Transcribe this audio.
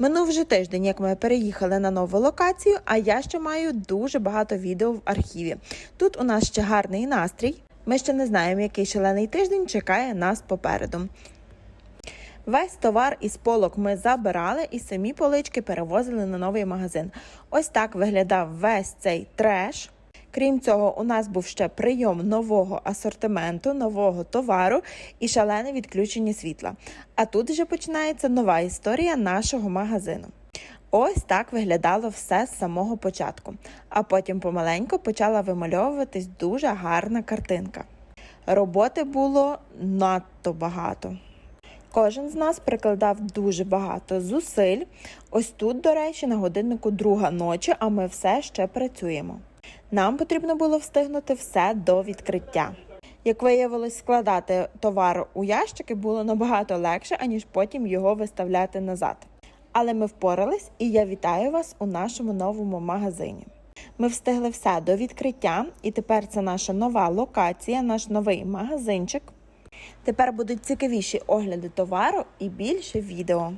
Минув вже тиждень, як ми переїхали на нову локацію, а я ще маю дуже багато відео в архіві. Тут у нас ще гарний настрій. Ми ще не знаємо, який шалений тиждень чекає нас попереду. Весь товар із полок ми забирали і самі полички перевозили на новий магазин. Ось так виглядав весь цей треш. Крім цього, у нас був ще прийом нового асортименту, нового товару і шалене відключення світла. А тут вже починається нова історія нашого магазину. Ось так виглядало все з самого початку, а потім помаленьку почала вимальовуватись дуже гарна картинка. Роботи було надто багато. Кожен з нас прикладав дуже багато зусиль. Ось тут, до речі, на годиннику друга ночі, а ми все ще працюємо. Нам потрібно було встигнути все до відкриття. Як виявилось, складати товар у ящики було набагато легше, аніж потім його виставляти назад. Але ми впорались, і я вітаю вас у нашому новому магазині. Ми встигли все до відкриття, і тепер це наша нова локація, наш новий магазинчик. Тепер будуть цікавіші огляди товару і більше відео.